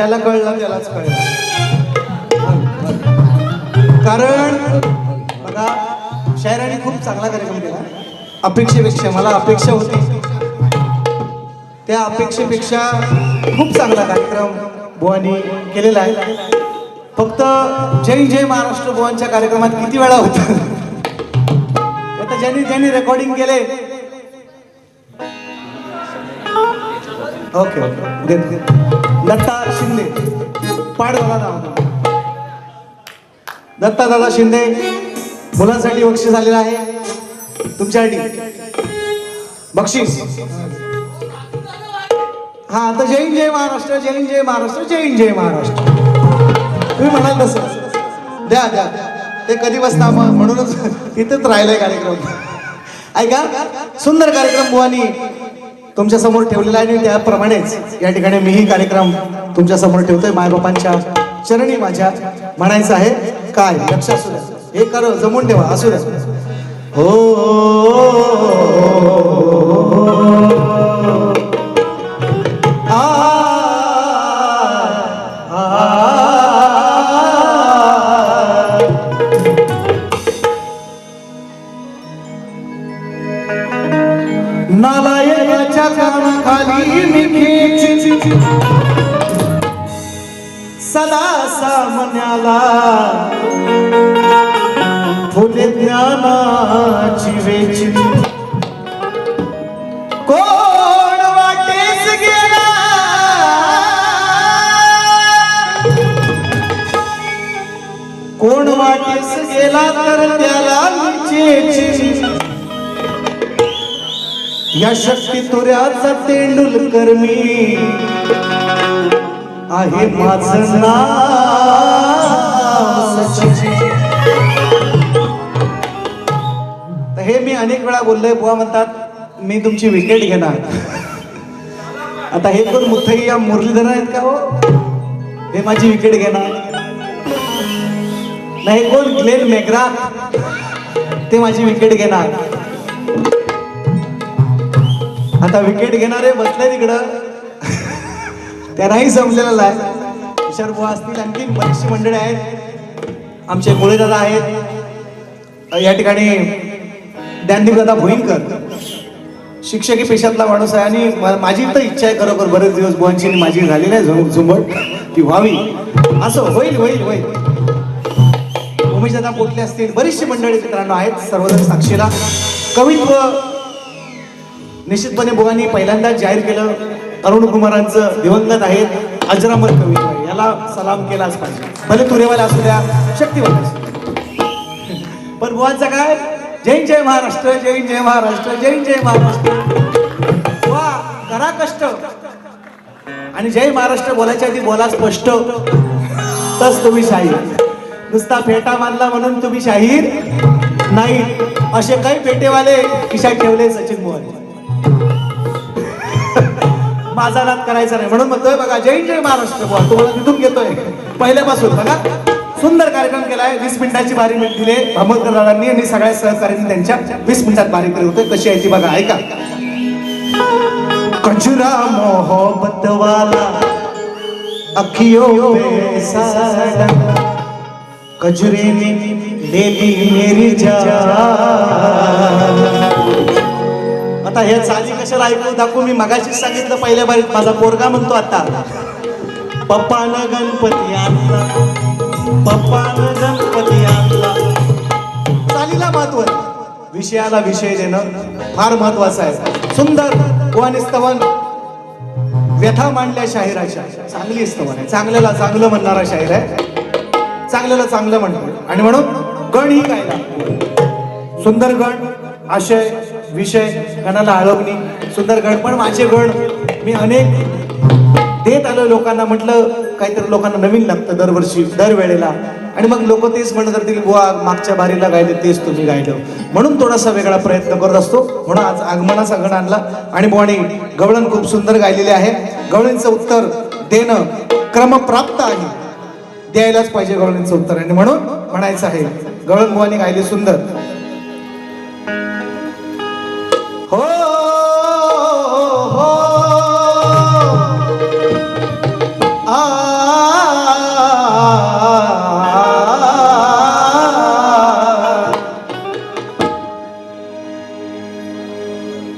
ज्याला कळलं त्यालाच कळलं. कारण बघा शायराने खूप चांगला कार्यक्रम केला. अपेक्षेपेक्षा मला अपेक्षा होती. त्या अपेक्षेपेक्षा खूप चांगला कार्यक्रम बुवानी केलेला आहे. फक्त जय जय महाराष्ट्र बुवांच्या कार्यक्रमात किती वेळा होत? आता ज्यांनी ज्यांनी रेकॉर्डिंग केले. Okay okay Datta Shinde. पाड झाला नाव दत्ता दादा शिंदे मुलांसाठी बक्षीस आलेलं आहे. तुमच्यासाठी बक्षीस. हा आता जय हिंद, जय महाराष्ट्र जय हिंद, जय महाराष्ट्र जय हिंद, जय महाराष्ट्र. तुम्ही म्हणाल तसं. द्या द्या. ते कधी बसता मग म्हणूनच तिथेच राहिलाय कार्यक्रम. ऐका सुंदर कार्यक्रम बुवानी. तुमच्यासमोर ठेवलेला आहे आणि त्याप्रमाणेच या ठिकाणी मीही कार्यक्रम तुमच्यासमोर ठेवतोय. मायबापांच्या चरणी माझ्या म्हणायचं आहे काय? लक्ष असू द्या. हे कर जमून ठेवा असू द्या. हो. हो, हो, हो सामन्याला फुले ज्ञानाची वेची. कोण वाटेस गेला? कोण वाटेस गेला तर त्याला निचेची या शक्ती तुऱ्याचा तेंडुलकर मी. आहे माझं नाव. तर हे मी अनेक वेळा बोललोय बुवा म्हणतात मी तुमची विकेट घेणार. आता हे कोण मुथैया मुरलीधर आहेत का हो? हे माझी विकेट घेणार. नाही कोण? Glenn McGrath. ते माझी विकेट घेणार. आता विकेट घेणारे बसले तिकडं त्यांनाही समजलेलं आहे तुषार बुवा असतील आणखी बरीचशी मंडळी आहेत. आमचे दादा आहेत. या ठिकाणी ज्ञानदीप दादा शिक्षकी पेशातला माणूस आहे आणि माझी तर इच्छा आहे खरोखर बरेच दिवस बुवांची माझी झाली नाही झुम- झुंबट ती व्हावी. असं होईल होईल होईल. उमेश दादा पोटले असतील. बरीचशी मंडळी मित्रांनो आहेत. सर्वजण साक्षीला. कवित्व निश्चितपणे बुवांनी पहिल्यांदाच जाहीर केलं. अरुण कुमारांचं दिवंगत आहेत अजरामर कवी. याला सलाम केलाच पाहिजे. भले तुरेवाला असू द्या शक्तिवाला असू पण बुवांचं काय? जय जय महाराष्ट्र जय जय महाराष्ट्र जय जय महाराष्ट्र. वा करा कष्ट. आणि जय महाराष्ट्र बोलायच्या आधी बोला स्पष्ट. तस तुम्ही शाहीर. नुसता फेटा मानला म्हणून तुम्ही शाहीर नाही. असे काही पेटेवाले खिशात ठेवले सचिन मोहन. माझा नाद करायचा नाही. म्हणून म्हणतोय बघा जय जय महाराष्ट्र बुवा तुम्हाला तिथून घेतोय. पहिल्यापासून बघा. सुंदर कार्यक्रम केलाय. वीस मिनिटाची बारी मिनिट दिले भामोदकर दादांनी आणि सगळ्या सहकार्यांनी त्यांच्या वीस मिनिटात बारी केली होते. कशी आहे ती बघा ऐका. कचरा मोहब्बत वाला अखियों पे साड़ा कजरे मेरी जा आता हे चाली कशाला ऐकू? दाखवू मी मगाशीच सांगितलं पहिल्या बारीत माझा पोरगा म्हणतो आता. पप्पान गणपती आणला. पप्पान गणपती आणला. चालीला महत्त्व. आहे. विषयाला विषय देणं फार महत्वाचं आहे. सुंदर गोवानी स्तवन व्यथा मांडल्या शाहिराच्या. चांगली स्तवन आहे. चांगल्याला चांगलं म्हणणारा शाहीर आहे. चांगल्याला चांगलं म्हणतो. आणि म्हणून गण ही गायला. सुंदर गण आशय विषय गणाला आळवणी सुंदर गण पण माझे गण मी अनेक देत आलो लोकांना. म्हटलं काहीतरी लोकांना नवीन लागतं दरवर्षी दरवेळेला. आणि मग लोक तेच म्हणत राहतील बुवा मागच्या बारीला गायले तेच तुम्ही गायलं. म्हणून थोडासा वेगळा प्रयत्न करत असतो. म्हणून आज आगमनाचा गण आणला. आणि बुवानी गवळण खूप सुंदर गायलेले आहे. गवळणीचं उत्तर देणं क्रमप्राप्त आहे. द्यायलाच पाहिजे गवळणीचं उत्तर. आणि म्हणून म्हणायचं आहे गवळण बुवानी गायले सुंदर. हो हो, हो.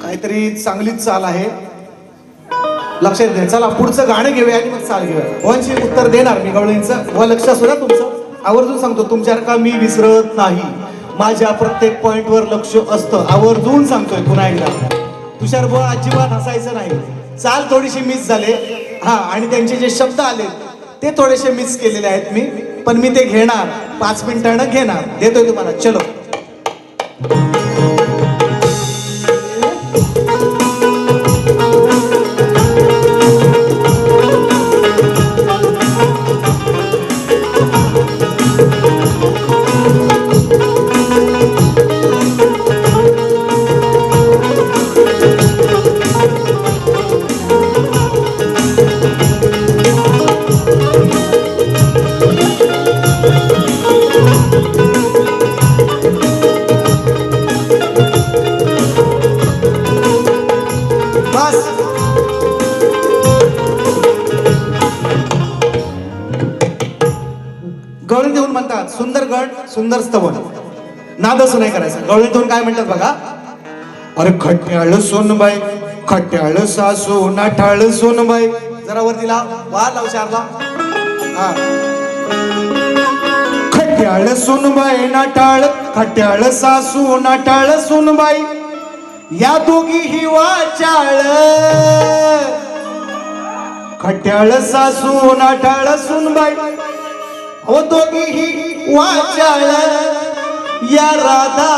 काहीतरी चांगलीच चाल आहे. लक्षात घ्या चला पुढचं गाणं घेऊया आणि मग चाल घेऊया. वंशी उत्तर देणार मी गवळींचं. व लक्ष असू द्या तुमचं. आवर्जून सांगतो तुमच्यासारखा मी विसरत नाही. माझ्या प्रत्येक पॉइंटवर लक्ष असतं. आवर्जून सांगतोय पुन्हा एकदा. तुषार बुवा अजिबात हसायचं नाही. चाल थोडीशी मिस झाले. हा आणि त्यांचे जे शब्द आले ते थोडेसे मिस केलेले आहेत मी. पण मी ते घेणार. पाच मिनिटानं घेणार. देतोय तुम्हाला. चलो. असं नाही करायचं. गवळण देऊन काय म्हणतात बघा? अरे खट्याळ सोनबाई खट्याळ सासू नाठाळ सोनबाई. जरा वरती लाव. वा लाव चारला हा. खट्याळ सोनबाई नाठाळ खट्याळ सासू नाठाळ सोनबाई. या दोघी ही वाचाळ. खट्याळ सासू नाठाळ सोनबाई. हो दोघी ही वाचाळ. या राधा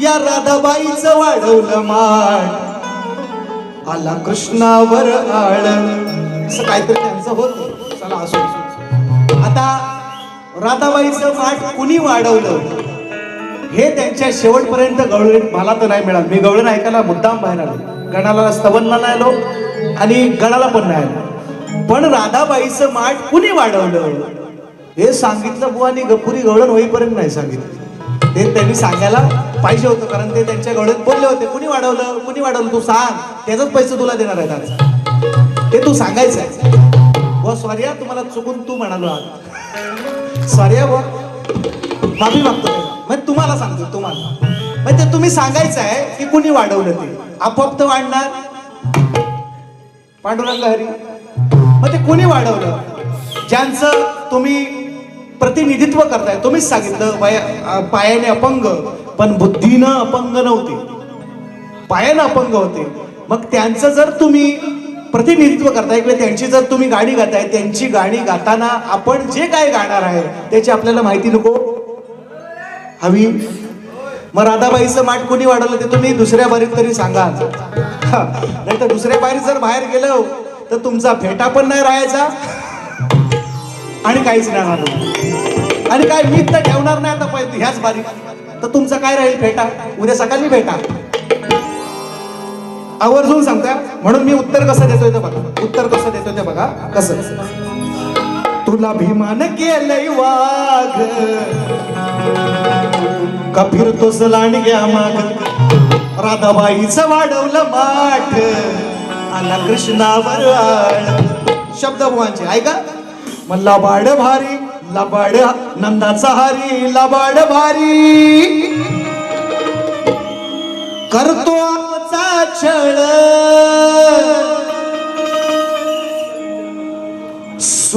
या राधाबाईचं वाढवलं माठ आला कृष्णावर आळ. असं काहीतरी त्यांचं होत. चला असो आता राधाबाईचं माठ कुणी वाढवलं? हे त्यांच्या शेवटपर्यंत गवळण मला तर नाही मिळालं. मी गवळण ऐकायला मुद्दाम बाहेर आलो. गणाला स्तवनला नाही आलो आणि गणाला पण नाही आलो. पण राधाबाईचं माठ कुणी वाढवलं? हे सांगितलं बुवानी गपुरी गवळण होईपर्यंत नाही सांगितलं. ते त्यांनी सांगायला पाहिजे होतं कारण ते त्यांच्या गवळण बोलले होते. कुणी वाढवलं? कुणी वाढवलं? तू सांग. त्याचाच पैसे तुला देणार आहे त्यांचा ते तू सांगायचं आहे. व स्वार्या तुम्हाला चुकून तू म्हणालो आज स्वार्या व माफी मागतो म्हणजे मग तुम्हाला सांगतो तुम्हाला. मग ते तुम्ही सांगायचं आहे की कुणी वाढवलं ते. आपोआप तर वाढणार. पांडुरंग हरी. मग ते कुणी वाढवलं? ज्यांचं तुम्ही प्रतिनिधित्व करताय. तुम्हीच सांगितलं पाया पायाने अपंग पण बुद्धीनं अपंग नव्हते. पायानं अपंग होते. मग त्यांचं जर तुम्ही प्रतिनिधित्व करताय किंवा त्यांची जर तुम्ही गाणी गाताय त्यांची गाणी गाताना आपण जे काय गाणार आहे त्याची आपल्याला माहिती नको? हवी? मग राधाबाईचं माठ कोणी वाढवलं ते तुम्ही दुसऱ्या बारीत तरी सांगा. नाही तर दुसऱ्या बारीत जर बाहेर गेलो तर तुमचा फेटा पण नाही राहायचा आणि काहीच नाही राहणार. आणि काय मी तर ठेवणार नाही आता पाहिजे ह्याच बारी तर तुमचं काय राहील भेटा उद्या सकाळी भेटा आवर्जून सांगता म्हणून मी उत्तर कसं देतोय ते बघा. उत्तर कसं देतोय ते बघा. कसं? तुला भीमान केलंय वाघ. का फिरतोस लांडग्या माग. राधाबाईचं वाढवलं माठ. आला कृष्णावर शब्द भुवांचे ऐका. मग लबाड भारी लबाड नंदाचा हारी लबाड भारी. करतो आमचा छळ.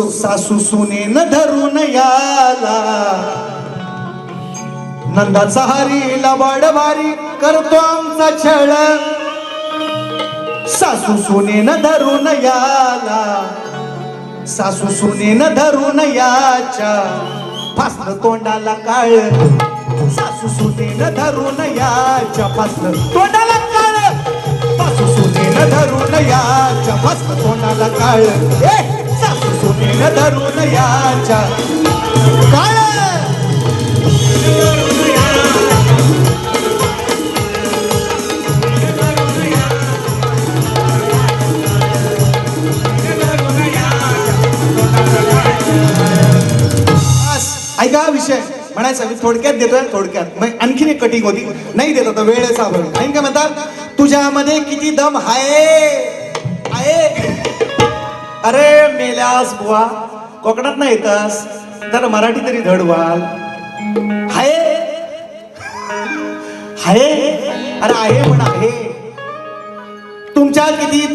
सासू सुनेन धरून याला. नंदाचा हरी लबाड भारी करतो आमचा छळ. सासू सुनेन धरून याला. सासू सुनेन धरून याच्या. फासलं तोंडाला काळ. सासू सुनेन धरून याच्या. फासलं तोंडाला काळ. सासू सुनेन धरून याच्या. फासलं तोंडाला काळ. सासू सुनेन धरून याच्या. काळ. ऐका विषय. म्हणायचा मी थोडक्यात देतोय थोडक्यात. मग आणखीन एक कटिंग होती. नाही देत आता वेळेचा अभाव नाही आणि काय म्हणतात तुझ्यामध्ये किती दम आहे? आहे. अरे मेल्यास बुवा. कोकणात नाही येतास तर मराठी तरी धडवाल हाय हाय अरे आहे पण आहे. तुमच्या किती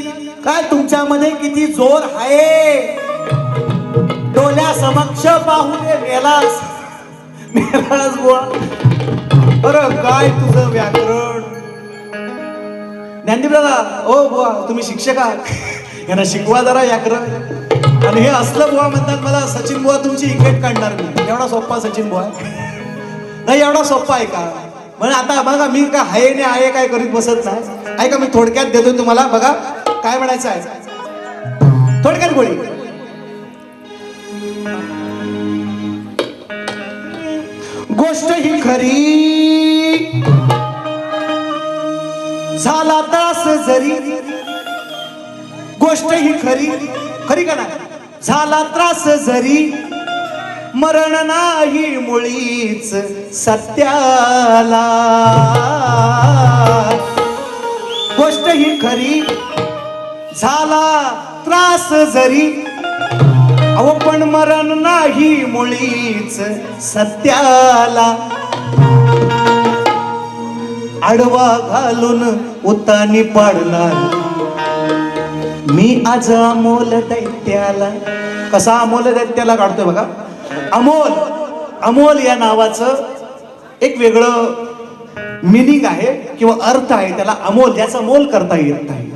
काय तुमच्यामध्ये किती जोर आहे? डोल्या समक्ष पाहू मेलास मेलास बुवा. बरं काय तुझं व्याकरण? ज्ञानदीप दादा ओ बुवा तुम्ही शिक्षक आहात. यांना शिकवा जरा व्याकरण. आणि हे असलं बुवा म्हणतात मला सचिन बुवा तुमची इकेट काढणार मी. एवढा सोप्पा सचिन बुवा. नाही एवढा सोप्पा आहे का? म्हणजे आता बघा मी का हाय ने आहे काय करीत बसत नाही. ऐका मी थोडक्यात देतो तुम्हाला. बघा काय म्हणायचं आहे. थोडक्यात गोळी गोष्ट ही खरी. झाला त्रास जरी. गोष्ट ही खरी. खरी का नाही? झाला त्रास जरी. मरण नाही मुळीच सत्याला. गोष्ट ही खरी. झाला त्रास जरी. अहो पण मरण नाही मुळीच सत्याला. आडवा घालून उतानी पाडणार मी आज अमोल दैत्याला कसा अमोल दैत्याला काढतोय बघा. अमोल अमोल या नावाचं एक वेगळं मिनिंग आहे किंवा अर्थ आहे. त्याला अमोल याचा मोल करता येत नाही.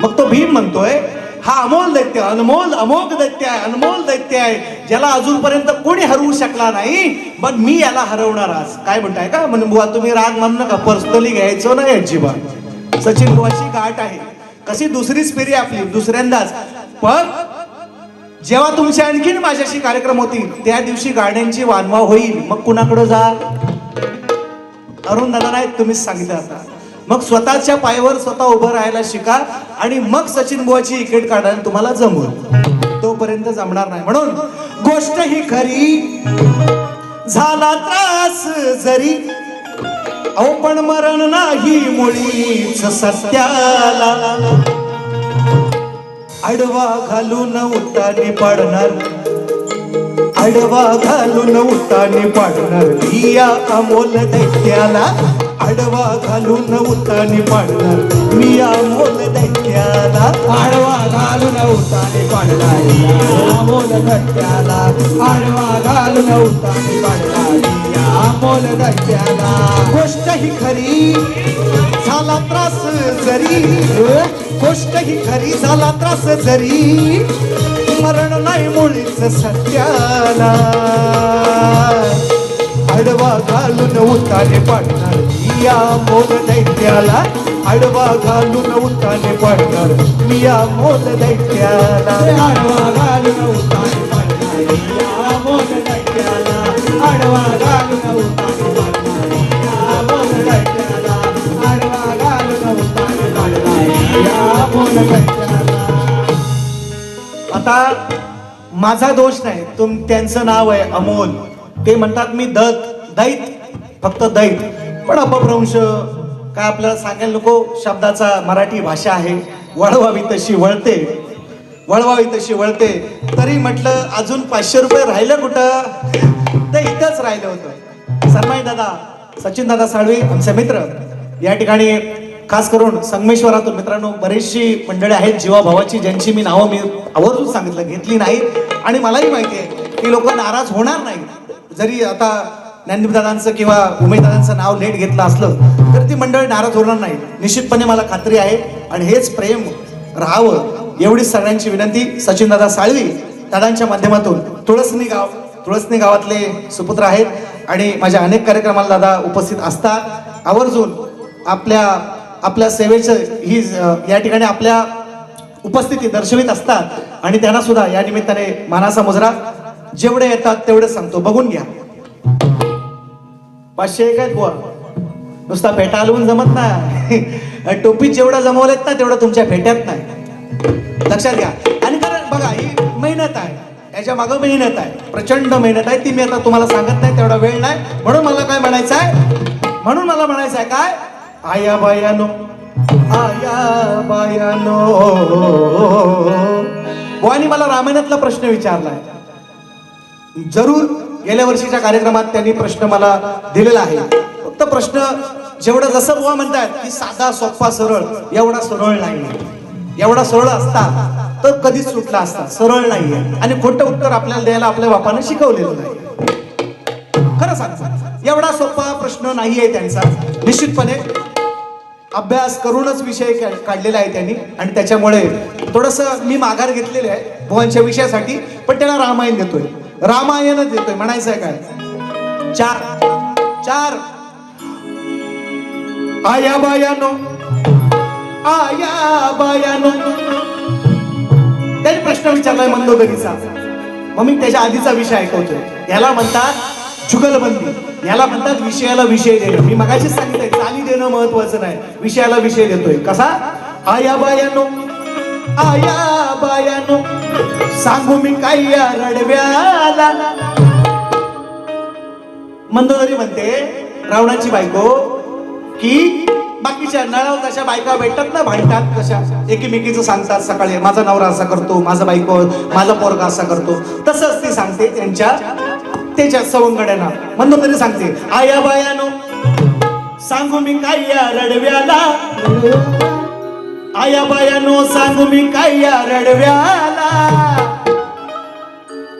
मग तो भीम म्हणतोय हा अमोल दैत्य अनमोल अमोघ दैत्य आहे अनमोल दैत्य आहे. ज्याला अजूनपर्यंत कोणी हरवू शकला नाही पण मी याला हरवणार आज. काय म्हणताय का? म्हणजे बुवा तुम्ही राग मानू नका. पर्सनली घ्यायचो नाही अजिबात. सचिन बुवाची गाठ आहे. कशी दुसरीच फेरी आपली दुसऱ्यांदाच. पण जेव्हा तुमचे आणखीन माझ्याशी कार्यक्रम होतील त्या दिवशी गाड्यांची वानवा होईल. मग कुणाकडे जा अरुण दादा नाही तुम्हीच सांगितलं आता. मग स्वतःच्या पायावर स्वतः उभं राहायला शिका आणि मग सचिन बुवाची इकेट काढायला तुम्हाला जमवल तोपर्यंत जमणार नाही. म्हणून गोष्ट ही खरी. झाला त्रास जरी अहो पण मरण नाही मुळीच सत्याला. आडवा घालून उताने पाडणार आडवा घालून उताने पाडणार दिया अमोल दैत्याला आडवा घालून उताने पाडणार. मी अमोल धक्क्याला आडवा घालून उताने पाडणार. आमोल धक्क्याला आडवा घालून उताने पाडणार. आमोल धक्क्याला. गोष्ट ही खरी झाला त्रास जरी. गोष्ट ही खरी झाला त्रास जरी. मरण नाही मुळीच सत्याला. आडवा घालून उताने पाडणार. या मोल दैत्याला आडवा घालून उताने पडणार. मी या मोल दैत्याला आडवा घालून उताने आडवा घालून आता माझा दोष नाही. तुम त्यांचं नाव आहे अमोल. ते म्हणतात मी दत दैत फक्त दैत. पण अपभ्रंश काय आपल्याला सांगायला नको शब्दाचा मराठी भाषा आहे. वळवावी तशी वळते. वळवावी तशी वळते. तरी म्हटलं अजून पाचशे रुपये राहिलं कुठं? ते इथंच राहिलं होतं. सन्माई दादा सचिन दादा साळवी आमचे मित्र. या ठिकाणी खास करून संगमेश्वरातून मित्रांनो बरेचशी मंडळी आहेत जीवाभावाची ज्यांची मी नावं मी आवर्जून सांगितलं घेतली नाही. आणि मलाही माहिती आहे की लोक नाराज होणार नाही जरी आता ज्ञानदीपदादांचं किंवा उमेशदादांचं नाव लेट घेतलं असलं तर ती मंडळी नाराज होणार नाही. निश्चितपणे मला खात्री आहे आणि हेच प्रेम राहावं एवढीच सगळ्यांची विनंती. सचिन दादा साळवी दादांच्या माध्यमातून तुळसनी गाव तुळसनी गावातले सुपुत्र आहेत आणि माझ्या अनेक कार्यक्रमाला दादा उपस्थित असतात. आवर्जून आपल्या आपल्या सेवेचं ही या ठिकाणी आपल्या उपस्थिती दर्शवित असतात आणि त्यांना सुद्धा या निमित्ताने मानाचा मुजरा. जेवढे येतात तेवढे सांगतो. बघून घ्या. पाचशे एक आहेत बुवा नुसता फेटा हलवून जमत नाही. टोपीत जेवढा जमवलेत ना तेवढं तुमच्या फेट्यात नाही. लक्षात घ्या. आणि कारण बघा ही मेहनत आहे. याच्या मागं मेहनत आहे. प्रचंड मेहनत आहे. ती मी आता तुम्हाला सांगत नाही तेवढा वेळ नाही. म्हणून मला काय म्हणायचं आहे? म्हणून मला म्हणायचं आहे काय? आया बायानो आया बायानो. बुवानी मला रामायणातला प्रश्न विचारलाय. जरूर गेल्या वर्षीच्या कार्यक्रमात त्यांनी प्रश्न मला दिलेला आहे. फक्त प्रश्न जेवढं जसं बुवा म्हणतात की साधा सोपा सरळ एवढा सरळ नाही एवढा सरळ असता तर कधीच सुटला असता. सरळ नाहीये. आणि खोटं उत्तर आपल्याला द्यायला आपल्या बापाने शिकवलेलं नाही. खरं सांगतो एवढा सोपा प्रश्न नाहीये त्यांचा. निश्चितपणे अभ्यास करूनच विषय काढलेला आहे त्यांनी. आणि त्याच्यामुळे थोडस मी माघार घेतलेले आहे. भुवांच्या विषयासाठी पण त्याला रामायण देतोय. रामायणच येतोय म्हणायचं आहे काय? चार चार. आया बायानो आया बायानो. त्याने प्रश्न विचारलाय मंदोदरीचा. मग मी त्याच्या आधीचा विषय ऐकवतोय. याला म्हणतात जुगलबंदी. याला म्हणतात विषयाला विषय देणं. मी मगाशीच सांगितलंय चाली देणं महत्वाचं नाही. विषयाला विषय देतोय. कसा? आया बायानो आया बायानो सांगू मी काय या रडव्याला. मंदोदरी म्हणते रावणाची बायको की बाकीच्या नळाव तशा बायका भेटतात ना भांडतात कशा एकीमेकीचं सांगतात सकाळी माझा नवरा असा करतो माझा बायको माझा पोरगा असा करतो. तसंच ती सांगते त्यांच्या त्याच्या सवंगड्यांना. मंदोदरी सांगते आया बायानो सांगू मी काय या रडव्याला. आया बायानो सांगू मी काय या रडव्याला?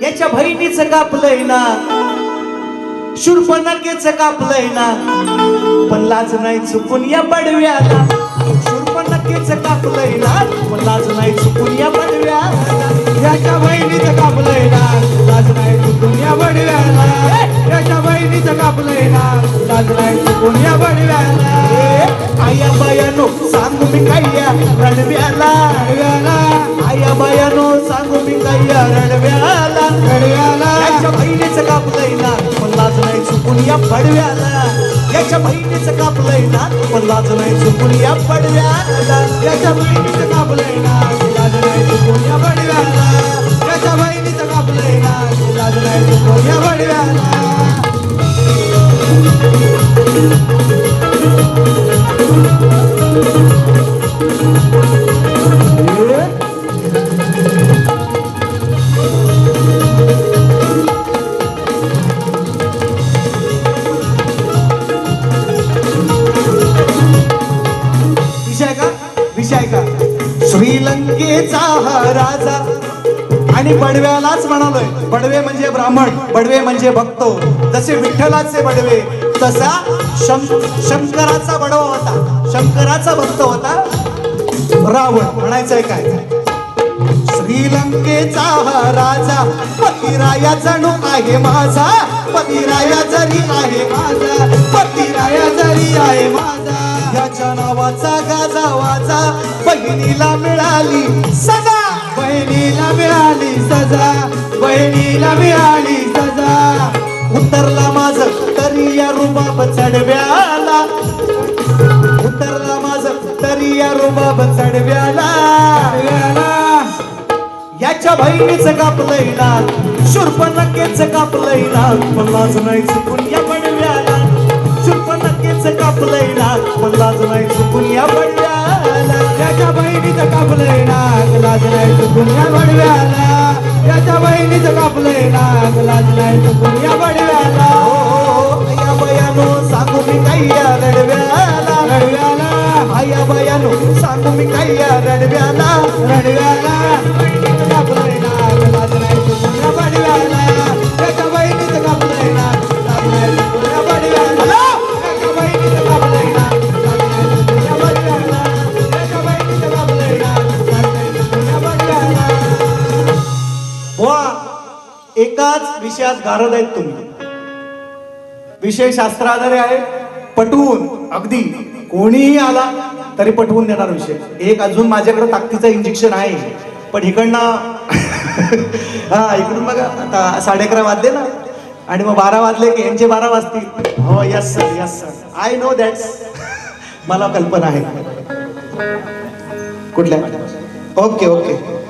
याच्या बहिणीच कापलंय ना शूर्पणखेच कापलंय ना पण लाज नाही चुकून या बडव्याला. शूर्पणखेच कापलंय ना पण लाज नाही चुकून या बडव्याला. याच्या बहिणीचं कापलंय ना. लाज नाही चुकून या बडव्याला. याच्या बहिणीचं कापलंय ना. लाज नाही चुकून या बडव्याला. आया बायानो सांगू मी काय्या रडव्याला आया बायानो सांगू मी काय्या या रडव्याला याच्या बहिणीचं कापलंय ना पण लाज नाही चुकून या पडव्याला याच्या बहिणीचं कापलंय ना पण लाज नाही चुकून या पडव्याला याच्या बहिणीचं कापलंय ना लाज नाही चुकून या बडव्याला. याच्या बहिणीचं कापलंय ना लाज नाही चुकून या बडव्याला आणि बडव्यालाच म्हणालोय बडवे म्हणजे ब्राह्मण बडवे म्हणजे भक्त. जसे विठ्ठलाचे बडवे तसा शं शंकराचा बडवा होता. शंकराचा भक्त होता रावण. म्हणायचंय काय? श्रीलंकेचा राजा पतिराया जणू आहे माझा. पतिराया जरी आहे माझा पतिराया जरी आहे माझा. याच्या नावाचा गाजा वाजा बहिणीला मिळाली सजा बहिणीला मिळाली सजा बहिणीला मिळाली सजा. उतरला माझ तरी या रुबाब चढव्याला. उतरला माझ तरी या रुबाब चढव्याला. याच्या बहिणीचं कापलंय ना नक्कीच कापलंय ना पण लाज नाही चुकून या बडव्याला बहिणीचं कापलंय नाक पण लाज नाही चुकून या बडव्याला त्याच्या बहिणीचं कापलंय नाक लाज नाही चुकून या बडव्याला त्याच्या बहिणीचं कापलंय नाक लाज नाही चुकून या विषयात गारद आहेत तुम्ही. विषय शास्त्राधारे आहे पटवून अगदी कोणीही आला तरी पटवून देणार विषय. एक अजून माझ्याकडे ताकदीचं इंजेक्शन आहे. पण इकडनं हा इकडून बघा आता साडे अकरा वाजले ना. आणि मग बारा वाजले की यांचे बारा वाजतील. हो yes sir yes sir I know that's मला कल्पना आहे. कुठल्या? Okay okay.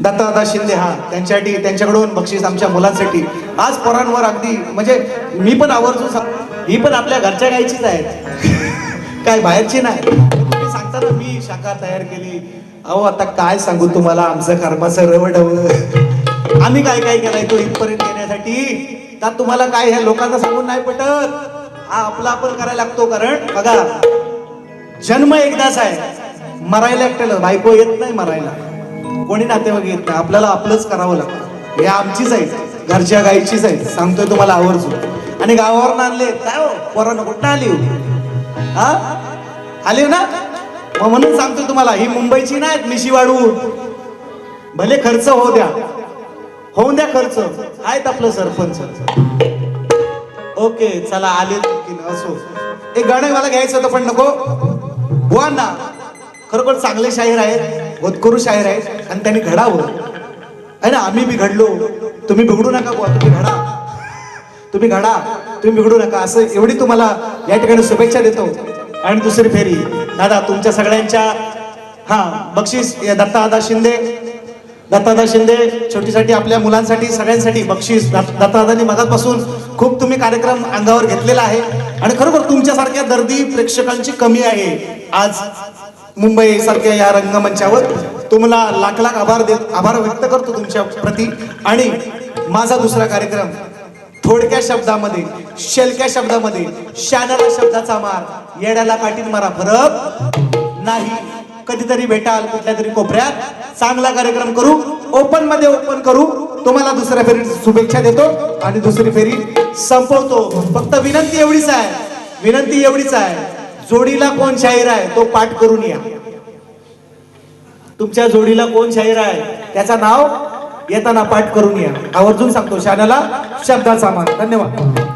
दत्तादा शिंदे हा त्यांच्यासाठी त्यांच्याकडून बक्षीस आमच्या मुलांसाठी. आज पोरांवर अगदी म्हणजे मी पण आवर्जून सांग ही पण आपल्या घरच्या गायचीच आहेत काय बाहेरची नाही. तुम्ही मी शाखा तयार केली. अहो आता काय सांगू तुम्हाला आमचं कर्माचं रवडव आम्ही काय काय केलंय तो इथपर्यंत येण्यासाठी? त्यात तुम्हाला काय ह्या लोकांना सांगून नाही पटत. हा आपला आपण करायला लागतो कारण बघा जन्म एकदाच आहे. मरायला एकट्याला बायको येत नाही मरायला. कोणी नातेवाईक येत नाही. आपल्याला आपलंच करावं लागतं. हे आमचीच आहे घरच्या गाईचीच आहे सांगतोय तुम्हाला आवर्जून. आणि गावावर आणले. काय हो? पोरानं कुठं आली हो? हा? आली हो ना? मग म्हणून सांगतोय तुम्हाला ही मुंबईची नाहीत मिशीवाडू. भले खर्च होऊ द्या. होऊन द्या खर्च. आहेत आपलं सरपंच. ओके चला आले असो. एक गाणं मला घ्यायचं होतं पण नको. बुवा ना खरोखर चांगले शाहीर आहेत. होतकरू शाहीर आहेत आणि त्यांनी घडावं. आहे ना? आम्ही बी घडलो. तुम्ही बिघडू नका बुवा तुम्ही घडा. तुम्ही घडा तुम्ही बिघडू नका. असं एवढी तुम्हाला या ठिकाणी शुभेच्छा देतो. आणि दुसरी फेरी. दादा तुमच्या सगळ्यांच्या हा बक्षीस दत्तादा शिंदे. दत्तादा शिंदे छोटीसाठी आपल्या मुलांसाठी सगळ्यांसाठी बक्षीस. दत्तादानी मधापासून खूप तुम्ही कार्यक्रम अंगावर घेतलेला आहे. आणि खरोखर तुमच्यासारख्या दर्दी प्रेक्षकांची कमी आहे. आज मुंबई सारख्या या रंगमंचावर तुम्हाला लाख लाख आभार देत आभार व्यक्त करतो तुमच्या प्रती. आणि माझा दुसरा कार्यक्रम थोडक्या शब्दामध्ये शेलक्या शब्दामध्ये शानाला शब्दाचा मार येड्याला काठीन मारा फरक नाही. कधीतरी भेटाल कुठल्या तरी कोपऱ्यात. चांगला कार्यक्रम करू ओपनमध्ये ओपन करू. तुम्हाला दुसऱ्या फेरी शुभेच्छा देतो. आणि दुसरी फेरी संपवतो. फक्त विनंती एवढीच आहे. विनंती एवढीच आहे. जोडीला कोण शाहीर आहे तो पाठ करून या. तुमच्या जोडीला कोण शाहीर आहे त्याचं नाव येताना पाठ करून या. आवर्जून सांगतो शानाला शब्दाचा मान. धन्यवाद.